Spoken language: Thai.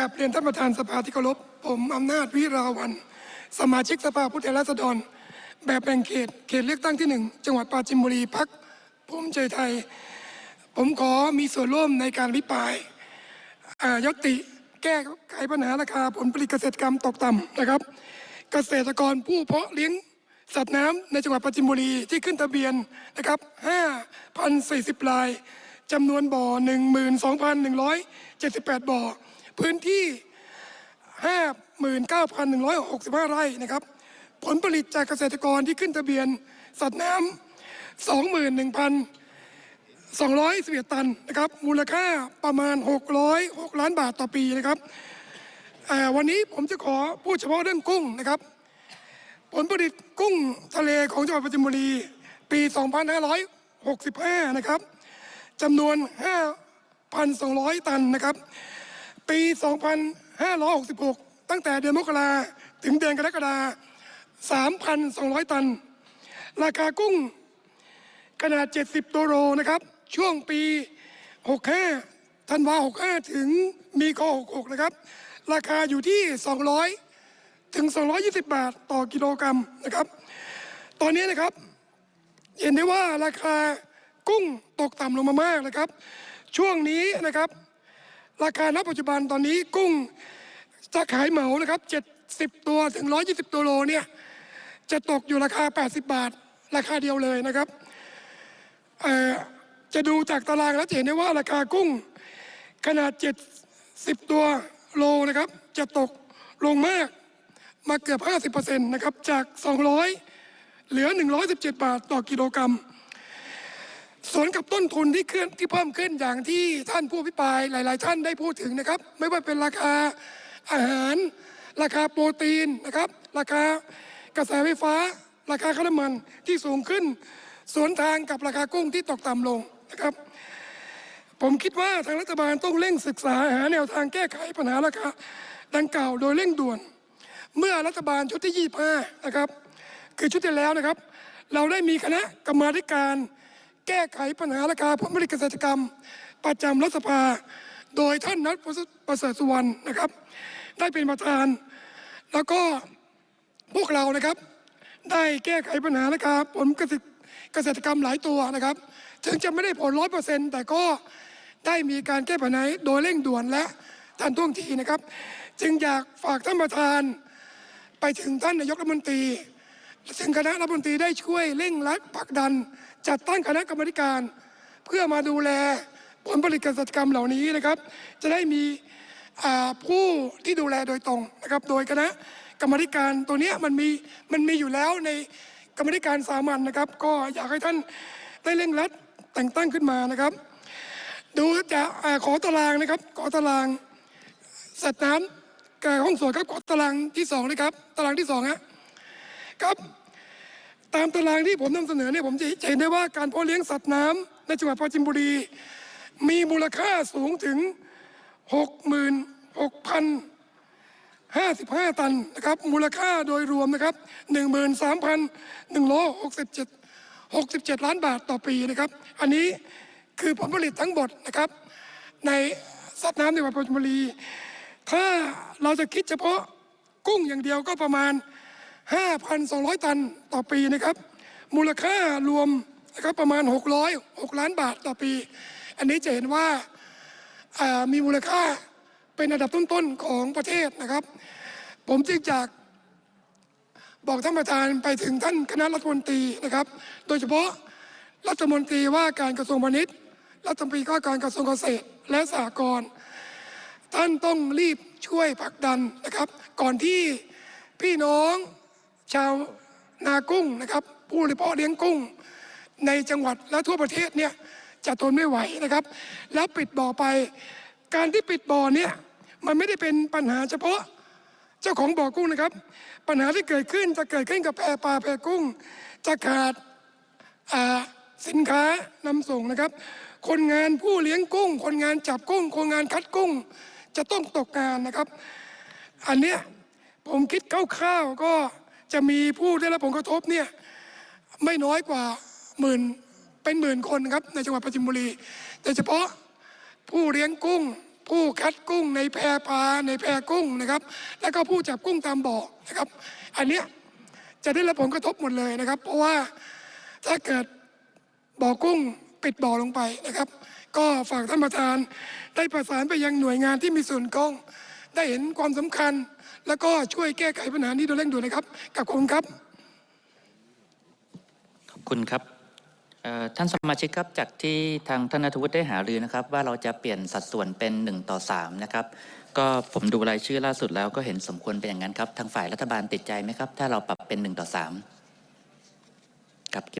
กับเรียนท่านประธานสภาที่เคารพผมอำนาจวิราวันสมาชิกสภาผู้แทนราษฎร แบบแบ่งเขตเขตเลือกตั้งที่หนึ่งจังหวัดปราจีนบุรีพักภูมิใจไทย ผมขอมีส่วนร่วมในการวิปายยตติแก้ไขปัญหาราคาผลผลิตเกษตรกรรมตกต่ำนะครับ เกษตรกรผู้เพาะเลี้ยงสัตว์น้ำในจังหวัดปราจีนบุรีที่ขึ้นทะเบียนนะครับ 5,040 รายจำนวนบ่อ 12,178 บ่อ พื้นที่ 59,165 ไร่นะครับ ผลผลิตจากเกษตรกรที่ขึ้นทะเบียนสัตว์น้ำ21,211 ตันนะครับ มูลค่าประมาณ 606 ล้านบาทต่อปีนะครับ วันนี้ผมจะขอพูดเฉพาะเรื่องกุ้งนะครับ ผลผลิตกุ้งทะเลของจังหวัดปราจีนบุรีปี 2565 นะครับจำนวน 5,200 ตันนะครับ ปี 2566 ตั้งแต่เดือนมกราถึงเดือนกรกฎาคม3,200 ตัน ราคากุ้งขนาด 70 ตัวโลนะครับ ช่วงปี 65ธันวา65 ถึงมีค66 นะครับ ราคาอยู่ที่ 200 ถึง 220 บาทต่อกิโลกรัมนะครับ ตอนนี้นะครับ เห็นได้ว่าราคากุ้งตกต่ำลงมามากนะครับ ช่วงนี้นะครับ ราคาณปัจจุบันตอนนี้กุ้งจะขายเหมานะครับ70 ตัวถึง 120 ตัวโลเนี่ยจะตกอยู่ราคา 80 บาท ราคาเดียวเลยนะครับจะดูจากตารางแล้วจะเห็นได้ว่าราคากุ้งขนาด 70 ตัวโลนะครับ จะตกลงมากมาเกือบ 50%นะครับ จาก 200 เหลือ 117 บาทต่อกิโลกรัม สวนกับต้นทุนที่ขึ้นที่เพิ่มขึ้นอย่างที่ท่านผู้อภิปรายหลาย ๆ ท่านได้พูดถึงนะครับ ไม่ว่าเป็นราคาอาหาร ราคาโปรตีนนะครับ ราคากระแสไฟฟ้า ราคาค่าน้ำมันที่สูงขึ้น สวนทางกับราคากุ้งที่ตกต่ำลงนะครับ ผมคิดว่าทางรัฐบาลต้องเร่งศึกษาหาแนวทางแก้ไขปัญหาราคาดังกล่าวโดยเร่งด่วน เมื่อรัฐบาลชุดที่ 25 นะครับ คือชุดที่แล้วนะครับ เราได้มีคณะกรรมาธิการ แก้ไขปัญหาราคาผลผลิตเกษตรกรรม ประจำรัฐสภา โดยท่านนัทประเสริฐสุวรรณนะครับ ได้เป็นประธาน แล้วก็พวกเรานะครับ ได้แก้ไขปัญหาราคาผลเกษตรเกษตรกรรมหลายตัวนะครับ ถึงจะไม่ได้ผลร้อยเปอร์เซ็นต์แต่ก็ได้มีการแก้ปัญหาโดยเร่งด่วนและทันท่วงทีนะครับ จึงอยากฝากท่านประธานไปถึงท่านนายกรัฐมนตรี ถึงคณะรัฐมนตรีได้ช่วยเร่งรัดผลักดัน จัดตั้งคณะกรรมการ เพื่อมาดูแลผลผลิตเกษตรกรรมเหล่านี้นะครับ จะได้มีผู้ที่ดูแลโดยตรงนะครับ โดยคณะกรรมการตัวนี้มันมีมันมีอยู่แล้วในกรรมการสามัญนะครับ ก็อยากให้ท่านได้เร่งรัดแต่งตั้งขึ้นมานะครับ ดูจะขอตารางนะครับ ขอตารางสัตว์น้ำกับห้องสวนครับขอตารางที่สองเลยครับ ตารางที่สองฮะ ครับ ตามตารางที่ผมนำเสนอเนี่ยผมจะเห็นได้ว่าการเพาะเลี้ยงสัตว์น้ำในจังหวัดปราจีนบุรี มีมูลค่าสูงถึง 66,055 ตันนะครับ มูลค่าโดยรวมนะครับ 13,167 67 ล้านบาทต่อปีนะครับ อันนี้คือผลผลิตทั้งหมดนะครับ ในสัตว์น้ำในจังหวัดปราจีนบุรี ถ้าเราจะคิดเฉพาะกุ้งอย่างเดียวก็ประมาณ 5,200 ตันต่อปีนะครับ มูลค่ารวมนะครับประมาณ 606 ล้านบาทต่อปี อันนี้จะเห็นว่าามีมูลค่าเป็นอันดับต้นๆของประเทศนะครับ ผมจึงจากบอกท่านประธานไปถึงท่านคณะรัฐมนตรีนะครับ โดยเฉพาะรัฐมนตรีว่าการกระทรวงพาณิชย์ รัฐมนตรีว่าการกระทรวงเกษตรและสหกรณ์ท่านต้องรีบช่วยผลักดันนะครับ ก่อนที่พี่น้อง ชาวนากุ้งนะครับ ผู้บริโภคเลี้ยงกุ้ง ในจังหวัดและทั่วประเทศเนี่ยจะทนไม่ไหวนะครับ แล้วปิดบ่อไป การที่ปิดบ่อเนี่ยมันไม่ได้เป็นปัญหาเฉพาะเจ้าของบ่อกุ้งนะครับ ปัญหาที่เกิดขึ้นจะเกิดขึ้นกับแพปลาแพกุ้ง จะขาดาสินค้านำส่งนะครับ คนงานผู้เลี้ยงกุ้ง คนงานจับกุ้ง คนงานคัดกุ้ง จะต้องตกงานนะครับ อันเนี้ยผมคิดคร่าวๆก็ จะมีผู้ได้รับผลกระทบเนี่ยไม่น้อยกว่าหมื่นเป็นหมื่นคนครับในจังหวัดปราจินบุรีโดยเฉพาะผู้เลี้ยงกุ้ง ผู้คัดกุ้งในแพปลาในแพกุ้งนะครับ แล้วก็ผู้จับกุ้งตามบ่อนะครับ อันเนี้ยจะได้รับผลกระทบหมดเลยนะครับ เพราะว่าถ้าเกิดบ่อกุ้งปิดบ่อลงไปนะครับ ก็ฝากท่านประธานได้ประสานไปยังหน่วยงานที่มีส่วนเกอง ได้เห็นความสำคัญ แล้วก็ช่วยแก้ไขปัญหานี้โดยเร่งด่วนนะครับกับคุณครับขอบคุณครับท่านสมาชิกครับจากที่ทางท่านนทวุฒิได้หารือนะครับ ว่าเราจะเปลี่ยนสัดส่วนเป็น 1 ต่อ 3 นะครับ ก็ผมดูรายชื่อล่าสุดแล้วก็เห็นสมควรเป็นอย่างนั้นครับ ทางฝ่ายรัฐบาลติดใจไหมครับ ถ้าเราปรับเป็น 1 ต่อ 3